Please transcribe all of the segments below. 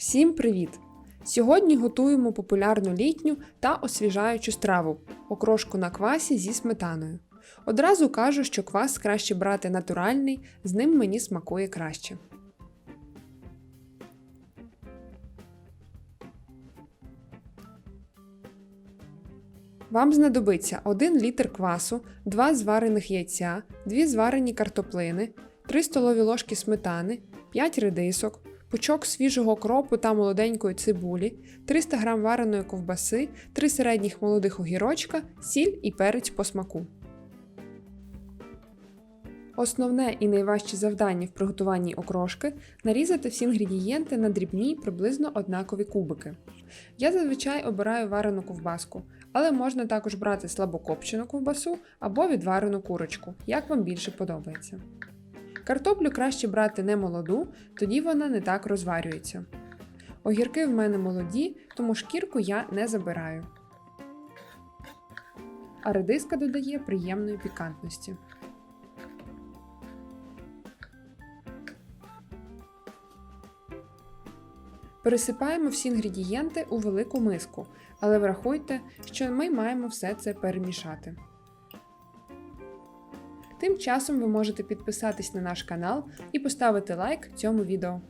Всім привіт! Сьогодні готуємо популярну літню та освіжаючу страву окрошку на квасі зі сметаною. Одразу кажу, що квас краще брати натуральний, з ним мені смакує краще. Вам знадобиться 1 літр квасу, 2 зварених яйця, 2 зварені картоплини, 3 столові ложки сметани, 5 редисок, пучок свіжого кропу та молоденької цибулі, 300 г вареної ковбаси, 3 середніх молодих огірочка, сіль і перець по смаку. Основне і найважче завдання в приготуванні окрошки нарізати всі інгредієнти на дрібні приблизно однакові кубики. Я зазвичай обираю варену ковбаску, але можна також брати слабокопчену ковбасу або відварену курочку, як вам більше подобається. Картоплю краще брати не молоду, тоді вона не так розварюється. Огірки в мене молоді, тому шкірку я не забираю. А редиска додає приємної пікантності. Пересипаємо всі інгредієнти у велику миску, але врахуйте, що ми маємо все це перемішати. Тим часом ви можете підписатись на наш канал і поставити лайк цьому відео.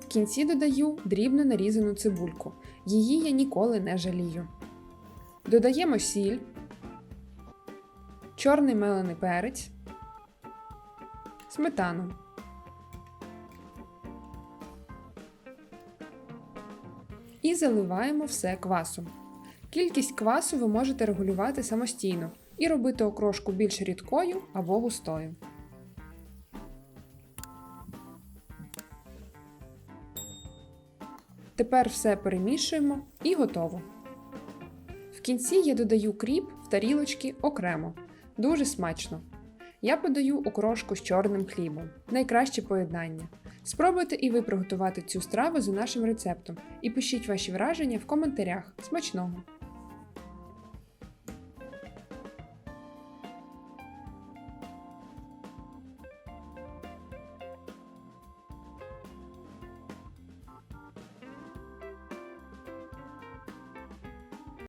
В кінці додаю дрібно нарізану цибульку. Її я ніколи не жалію. Додаємо сіль, чорний мелений перець, сметану. І заливаємо все квасом. Кількість квасу ви можете регулювати самостійно і робити окрошку більш рідкою або густою. Тепер все перемішуємо і готово. В кінці я додаю кріп в тарілочки окремо. Дуже смачно. Я подаю окрошку з чорним хлібом. Найкраще поєднання. Спробуйте і ви приготувати цю страву за нашим рецептом і пишіть ваші враження в коментарях. Смачного!